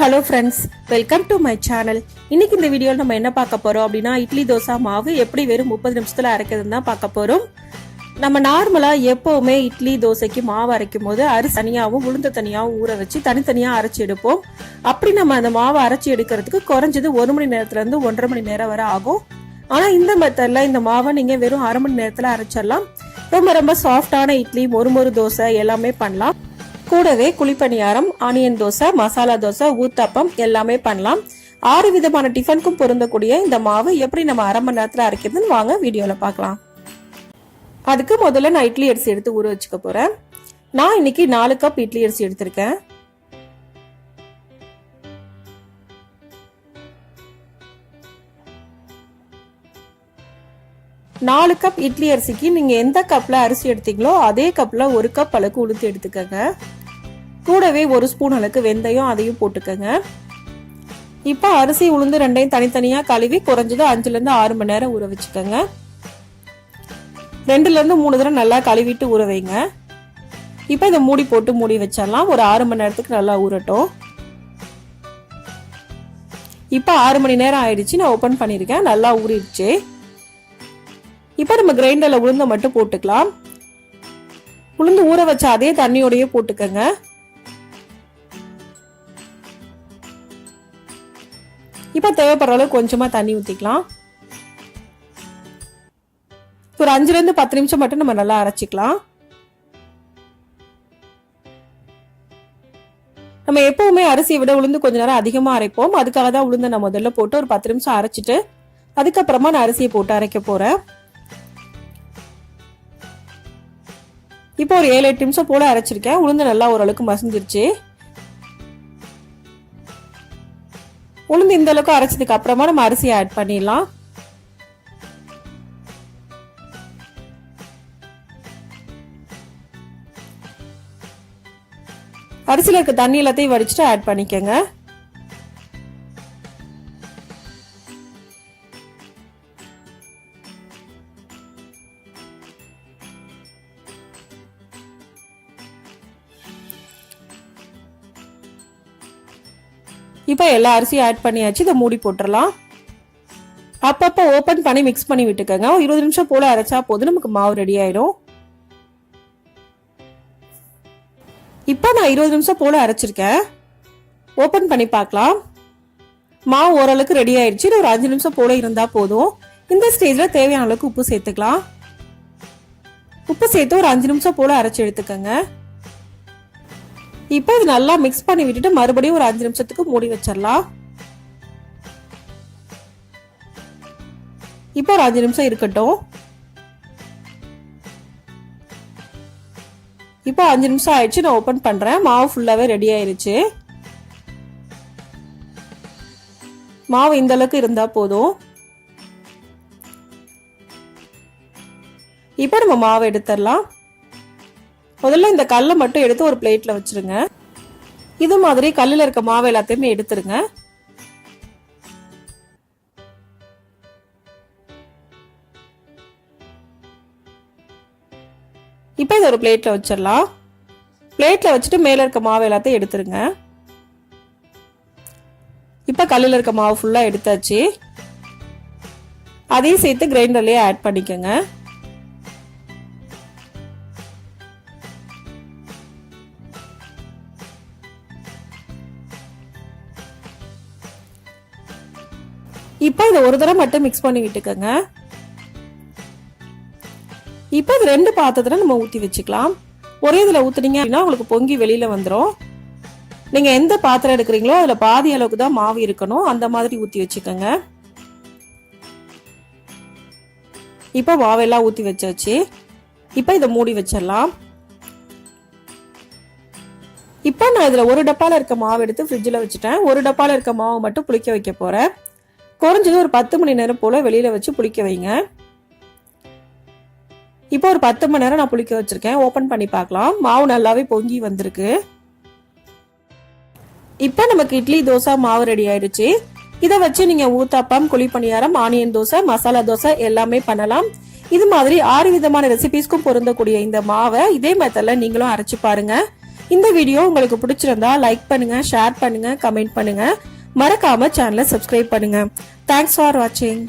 Hello friends welcome to my channel இன்னைக்கு இந்த வீடியோவில் நம்ம என்ன பார்க்க போகிறோம் அப்படின்னா இட்லி தோசை மாவு எப்படி வெறும் முப்பது நிமிஷத்தில் அரைக்கிறதுன்னு தான் பார்க்க போகிறோம் நம்ம நார்மலாக எப்போவுமே இட்லி தோசைக்கு மாவு அரைக்கும் போது அரிசி தனியாகவும் உளுந்த தனியாகவும் ஊற வச்சு தனித்தனியாக அரைச்சி எடுப்போம். அப்படி நம்ம அந்த மாவை அரைச்சி எடுக்கிறதுக்கு குறைஞ்சது ஒரு மணி நேரத்துலேருந்து ஒன்றரை மணி நேரம் வரை ஆகும். ஆனால் இந்த மெத்தடில் இந்த மாவை நீங்கள் வெறும் அரை மணி நேரத்தில் அரைச்சிடலாம். ரொம்ப ரொம்ப சாஃப்டான இட்லி மொறு மொறு தோசை எல்லாமே பண்ணலாம். கூடவே குழிப்பணியாரம் ஆனியன் தோசை மசாலா தோசை ஊத்தப்பம் எல்லாமே பண்ணலாம். ஆறு விதமான டிஃபனுக்கும் பொருந்தக்கூடிய இந்த மாவு எப்படி நம்ம அரை மணி நேரத்தில் அரைக்கிறதுன்னு வாங்க வீடியோவில் பார்க்கலாம். அதுக்கு முதல்ல நான் இட்லி அரிசி எடுத்து ஊற வச்சுக்க போகிறேன் நான் இன்னைக்கு நாலு கப் இட்லி அரிசி எடுத்திருக்கேன். நாலு கப் இட்லி அரிசிக்கு நீங்கள் எந்த கப்பில் அரிசி எடுத்தீங்களோ அதே கப்பில் ஒரு கப் அளவுக்கு உளுத்து எடுத்துக்கோங்க. கூடவே ஒரு ஸ்பூன் அளவுக்கு வெந்தயம் அதையும் போட்டுக்கோங்க. இப்போ அரிசி உளுந்து ரெண்டையும் தனித்தனியாக கழுவி குறைஞ்சது அஞ்சுலேருந்து ஆறு மணி நேரம் ஊற வச்சுக்கோங்க. ரெண்டுலேருந்து மூணு தடவை நல்லா கழுவிட்டு ஊற வைங்க. இப்போ இதை மூடி போட்டு மூடி வச்சிடலாம். ஒரு ஆறு மணி நேரத்துக்கு நல்லா ஊறட்டும். இப்போ ஆறு மணி நேரம் ஆயிடுச்சு. நான் ஓப்பன் பண்ணியிருக்கேன். நல்லா ஊறிடுச்சு. இப்போ நம்ம கிரைண்டரில் உளுந்த மட்டும் போட்டுக்கலாம். உளுந்து ஊற வச்சா அதே தண்ணியோடையே போட்டுக்கோங்க. இப்போ தேவைப்படுற அளவுக்கு கொஞ்சமாக தண்ணி ஊற்றிக்கலாம் ஒரு அஞ்சுலேருந்து பத்து நிமிஷம் மட்டும் நம்ம நல்லா அரைச்சிக்கலாம். நம்ம எப்பவுமே அரிசியை விட உளுந்து கொஞ்ச நேரம் அதிகமாக அரைப்போம். அதுக்காக தான் உளுந்தை நான் முதல்ல போட்டு ஒரு பத்து நிமிஷம் அரைச்சிட்டு அதுக்கப்புறமா நான் அரிசியை போட்டு அரைக்க போகிறேன் இப்போ ஒரு ஏழு எட்டு நிமிஷம் போல அரைச்சிருக்கேன். உளுந்து நல்லா ஓரளவுக்கு மசிஞ்சிருச்சு. உளுந்து இந்த அளவுக்கு அரைச்சதுக்கு அப்புறமா நம்ம அரிசியை ஆட் பண்ணிடலாம். அரிசியில் இருக்க தண்ணி எல்லாத்தையும் வடிச்சிட்டு ஆட் பண்ணிக்கோங்க. இப்போ எல்லா அரிசியும் ஆட் பண்ணியாச்சு இதை மூடி போட்டுடலாம் அப்பப்போ ஓப்பன் பண்ணி மிக்ஸ் பண்ணி விட்டுக்கோங்க. ஒரு இருபது நிமிஷம் போல அரைச்சா போதும் நமக்கு மாவு ரெடி ஆயிடும் இப்போ நான் இருபது நிமிஷம் போல அரைச்சிருக்கேன். ஓப்பன் பண்ணி பார்க்கலாம். மாவு ஓரளவுக்கு ரெடி ஆயிடுச்சு. ஒரு அஞ்சு நிமிஷம் போல இருந்தால் போதும். இந்த ஸ்டேஜில் தேவையான அளவுக்கு உப்பு சேர்த்துக்கலாம். உப்பு சேர்த்து ஒரு அஞ்சு நிமிஷம் போல அரைச்சி எடுத்துக்கோங்க. இப்போ இது நல்லா மிக்ஸ் பண்ணி விட்டுட்டு மறுபடியும் ஒரு அஞ்சு நிமிஷத்துக்கு மூடி வச்சிடலாம். இப்போ ஒரு அஞ்சு நிமிஷம் இருக்கட்டும். இப்போ அஞ்சு நிமிஷம் ஆயிடுச்சு நான் ஓப்பன் பண்றேன். மாவு ஃபுல்லாவே ரெடி ஆயிருச்சு. மாவு இந்த அளவுக்கு இருந்தா போதும். இப்போ நம்ம மாவு எடுத்துடலாம். முதல்ல இந்த கல்லை மட்டும் எடுத்து ஒரு பிளேட்டில் வச்சிருங்க. இது மாதிரி கல்லில் இருக்க மாவு எல்லாத்தையுமே எடுத்துருங்க. இப்போ இதை ஒரு பிளேட்டில் வச்சிடலாம். பிளேட்டில் வச்சுட்டு மேலே இருக்க மாவு எல்லாத்தையும் எடுத்துருங்க. இப்போ கல்லில் இருக்க மாவு ஃபுல்லாக எடுத்தாச்சு. அதையும் சேர்த்து கிரைண்டர்லேயே ஆட் பண்ணிக்கோங்க. இப்போ இதை ஒரு தடவை மட்டும் மிக்ஸ் பண்ணி விட்டுக்கோங்க. இப்போ இது ரெண்டு பாத்திரத்தில் நம்ம ஊற்றி வச்சுக்கலாம். ஒரே இதில் ஊற்றுனீங்க அப்படின்னா உங்களுக்கு பொங்கி வெளியில் வந்துடும் நீங்கள் எந்த பாத்திரம் எடுக்கிறீங்களோ அதில் பாதி அளவுக்கு தான் மாவு இருக்கணும். அந்த மாதிரி ஊற்றி வச்சுக்கோங்க. இப்போ மாவெல்லாம் ஊற்றி வச்சாச்சு. இப்போ இதை மூடி வச்சிடலாம். இப்போ நான் இதில் ஒரு டப்பாவில் இருக்க மாவு எடுத்து ஃப்ரிட்ஜில் வச்சுட்டேன். ஒரு டப்பாவில் இருக்க மாவு மட்டும் புளிக்க வைக்க போகிறேன் குறைஞ்சது ஒரு பத்து மணி நேரம் போல் வெளியில் வச்சு புளிக்க வைங்க. இப்போ ஒரு பத்து மணி நேரம் நான் புளிக்க வச்சுருக்கேன். ஓப்பன் பண்ணி பார்க்கலாம். மாவு நல்லாவே பொங்கி வந்திருக்கு. இப்போ நமக்கு இட்லி தோசை மாவு ரெடி ஆயிடுச்சு. இதை வச்சு நீங்கள் ஊத்தாப்பம் குழி பணியாரம் ஆனியன் தோசை மசாலா தோசை எல்லாமே பண்ணலாம். இது மாதிரி ஆறு விதமான ரெசிபிஸ்க்கும் பொருந்தக்கூடிய இந்த மாவை இதே மெத்தடில் நீங்களும் அரைச்சி பாருங்க. இந்த வீடியோ உங்களுக்கு பிடிச்சிருந்தா லைக் பண்ணுங்க ஷேர் பண்ணுங்க கமெண்ட் பண்ணுங்க. மறக்காம சேனலை சப்ஸ்கிரைப் பண்ணுங்க. தேங்க்ஸ் ஃபார் வாட்சிங்